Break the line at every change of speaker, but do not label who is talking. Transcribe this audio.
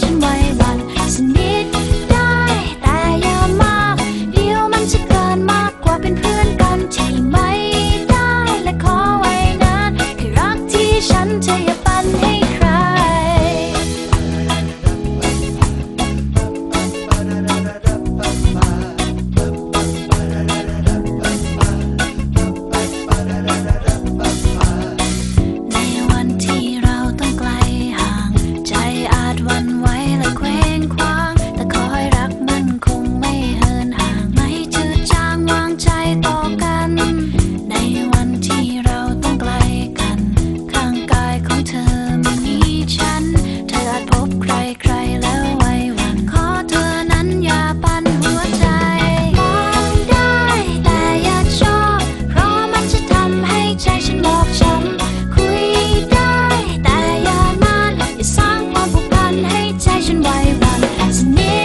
ฉันไว้วันสนี้ one by one.